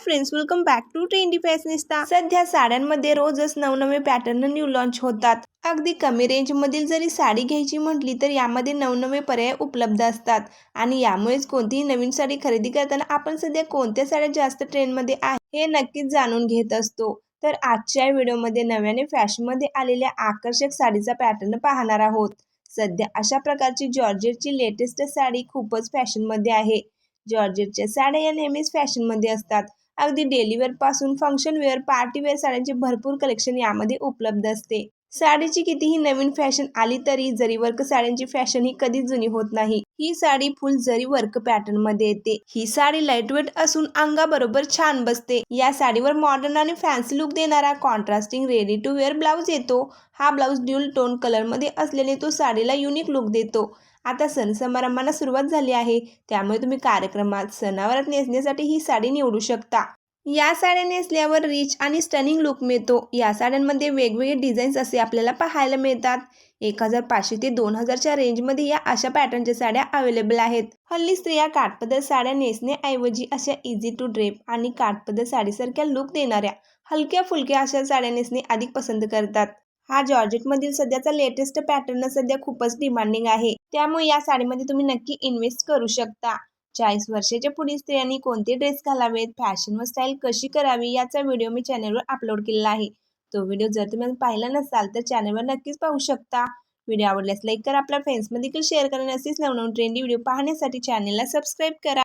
Friends welcome back to trendy fashionista सध्या साड्यांमध्ये रोजच नवनवे पॅटर्न न्यू लॉन्च होतात. अगदी कमी रेंजमधील जरी साडी घ्यायची म्हटली तर यामध्ये नवनवे पर्याय उपलब्ध असतात. आणि यामुळेच कोणतीही नवीन साडी खरेदी करताना आपण सध्या कोणत्या साड्या जास्त ट्रेंडमध्ये आहे हे नक्कीच जाणून घेत असतो. तर आजच्या व्हिडिओमध्ये नव्याने फॅशनमध्ये आलेल्या आकर्षक साडीचा पॅटर्न पाहणार आहोत. सध्या अशा प्रकारची जॉर्जेटची लेटेस्ट साडी खूपच फॅशनमध्ये आहे. जॉर्जेटच्या साड्या या नेहमीच फॅशनमध्ये असतात. अगदी डेली पासून फंक्शन वेअर पार्टी वेअर साड्यांचे भरपूर कलेक्शन यामध्ये उपलब्ध असते. साडीची कितीही नवीन फॅशन आली तरी जरी वर्क साड्यांची फॅशन ही कधीच जुनी होत नाही. ही साडी फुल जरी वर्क पॅटर्नमध्ये येते ही साडी लाइट वेट असून अंगाबरोबर छान बसते. या साडीवर मॉडर्न आणि फॅन्सी लुक देणारा contrasting ready to wear blouse येतो. हा ब्लाऊज ड्यूल टोन कलरमध्ये असलेले तो साडीला युनिक लुक देतो. आता सण समारंभांना सुरुवात झाली आहे. त्यामुळे तुम्ही कार्यक्रमात सणावरात नेसण्यासाठी ही साडी निवडू शकता. या साड्या नेसल्यावर रिच आणि स्टनिंग लुक मिळतो. या साड्यांमध्ये वेगवेगळे डिझाईन्स असे आपल्याला पाहायला मिळतात. एक हजार पाचशे ते दोन हजारच्या रेंजमध्ये या अशा पॅटर्नच्या साड्या अवेलेबल आहेत. हल्ली स्त्रिया काठपदर साड्या नेसण्याऐवजी अशा इझी टू ड्रेप आणि काठपदर साडीसारख्या लुक देणाऱ्या हलक्या फुलक्या अशा साड्या नेसणे अधिक पसंत करतात. हा जॉर्जेटमधील सध्याचा लेटेस्ट पॅटर्न सध्या खूपच डिमांडिंग आहे. त्यामुळे या साडीमध्ये तुम्ही नक्की इन्व्हेस्ट करू शकता. चाळीस वर्षाच्या पुढील स्त्रियांनी कोणते ड्रेस घालावेत फॅशन व स्टाईल कशी करावी याचा व्हिडिओ मी चॅनलवर अपलोड केलेला आहे. तो व्हिडिओ जर तुम्ही पाहिला नसाल तर चॅनलवर नक्कीच पाहू शकता. व्हिडिओ आवडल्यास लाईक करा आपल्या फ्रेंड्समध्ये देखील शेअर करा असेच नवनवीन ट्रेंडी व्हिडिओ पाहण्यासाठी चॅनलला सबस्क्राईब करा.